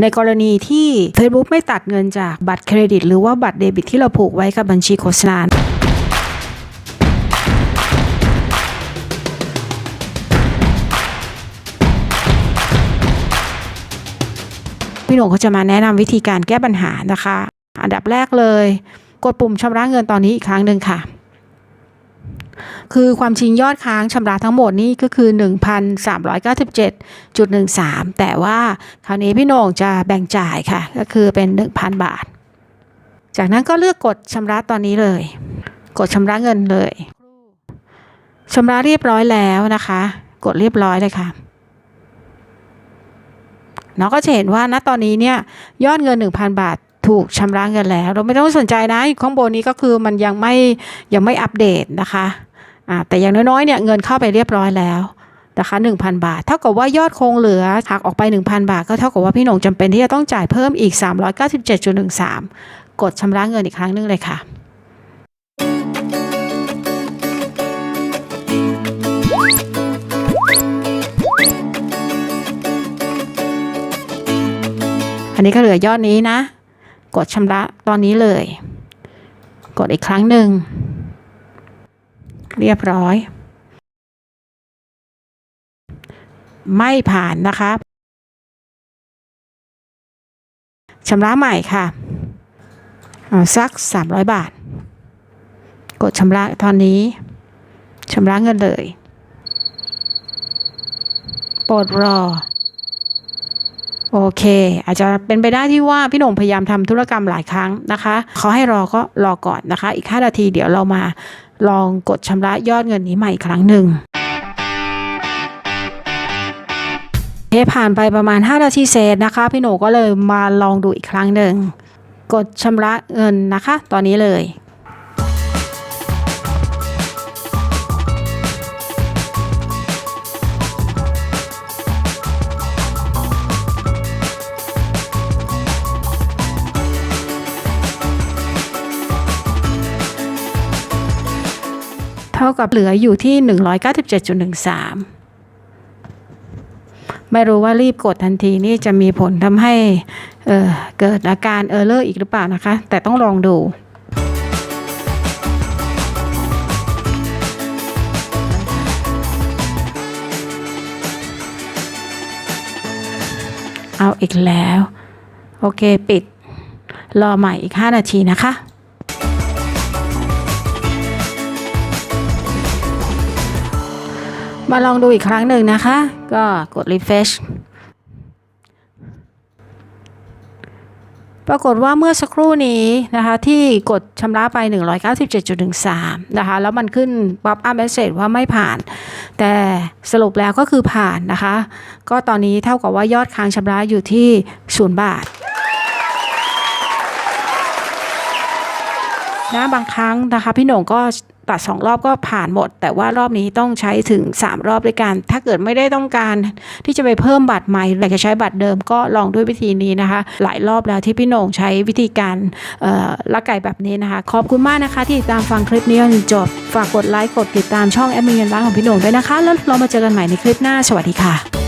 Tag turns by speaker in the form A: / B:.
A: ในกรณีที่ Facebook ไม่ตัดเงินจากบัตรเครดิต หรือว่าบัตรเดบิตที่เราผูกไว้กับบัญชีโฆษณาพี่หนุ่มเขาจะมาแนะนำวิธีการแก้ปัญหานะคะ อันดับแรกเลย กดปุ่มชำระเงินตอนนี้อีกครั้งหนึ่งค่ะ คือความจริงยอดค้างชำระทั้งหมดนี่ก็คือ 1,397.13 แต่ว่าคราวนี้พี่โหน่งจะแบ่งจ่ายค่ะ ก็คือเป็น 1,000 บาท จากนั้นก็เลือกกดชำระตอนนี้เลย กดชำระเงินเลยชำระเรียบร้อยแล้วนะคะ กดเรียบร้อยเลยค่ะเราก็จะเห็นว่าณตอนนี้เนี่ยยอดเงิน 1,000 บาทถูกชำระเงินแล้ว เราไม่ต้องสนใจนะอยู่ข้างบนนี้ก็คือมันยังไม่ยังไม่อัปเดตนะคะ แต่อย่างน้อยๆเนี่ยเงินเข้าไปเรียบร้อยแล้วนะคะ1,000 บาท เท่ากับว่ายอดคงเหลือหักออกไป 1,000 บาท ก็เท่ากับว่าพี่หนงจำเป็นที่จะต้องจ่ายเพิ่มอีก 397.13 กดชำระเงินอีกครั้งหนึงเลยค่ะอันนี้ก็เหลือยอดนี้นะ กดชำระตอนนี้เลย กดอีกครั้งหนึ่ง เรียบร้อย ไม่ผ่านนะคะชำระใหม่ค่ะเอาสัก 300 บาท กดชำระตอนนี้ชำระเงินเลย โปรดรอ โอเค อาจจะเป็นไปได้ที่ว่าพี่หนุ่มพยายามทำธุรกรรมหลายครั้งนะคะเขาให้รอก็รอก่อนนะคะ อีก 5 นาทีเดี๋ยวเรามาลองกดชำระยอดเงินนี้ใหม่อีกครั้งหนึ่งเฮผ่านไปประมาณ 5 นาทีเศษนะคะ พี่หนูก็เลยมาลองดูอีกครั้งหนึ่งกดชำระเงินนะคะ ตอนนี้เลย ท่ากับเหลืออยู่ที่ 197.13 ไม่รู้ว่ารีบกดทันทีนี่จะมีผลทำให้เเกิดอาการเออร์เลอร์อีกหรือเปล่านะคะ แต่ต้องลองดูเอาอีกแล้ว โอเค ปิด รอใหม่อีก 5 นาทีนะคะ มาลองดูอีกครั้งหนึ่งนะคะ ก็กด refresh ปรากฏว่าเมื่อสักครู่นี้นะคะที่กดชำระไป 197.13 นะคะแล้วมันขึ้น pop up message ว่าไม่ผ่าน แต่สรุปแล้วก็คือผ่านนะคะ ก็ตอนนี้เท่ากับว่ายอดค้างชำระอยู่ที่ 0 บาทนะบางครั้งนะคะพี่หน่งก็ ตัดสองรอบก็ผ่านหมด แต่ว่ารอบนี้ต้องใช้ถึง 3 รอบด้วยกัน ถ้าเกิดไม่ได้ต้องการที่จะไปเพิ่มบัตรใหม่อยากจะใช้บัตรเดิมก็ลองด้วยวิธีนี้นะคะ หลายรอบแล้วที่พี่โหน่งใช้วิธีการลักไก่แบบนี้นะคะ ขอบคุณมากนะคะ ที่ติดตามฟังคลิปนี้จนจบ ฝากกดไลค์กดติดตามช่องแอดมินเงินล้านของพี่โหน่งด้วยนะคะ แล้วเรามาเจอกันใหม่ในคลิปหน้าสวัสดีค่ะ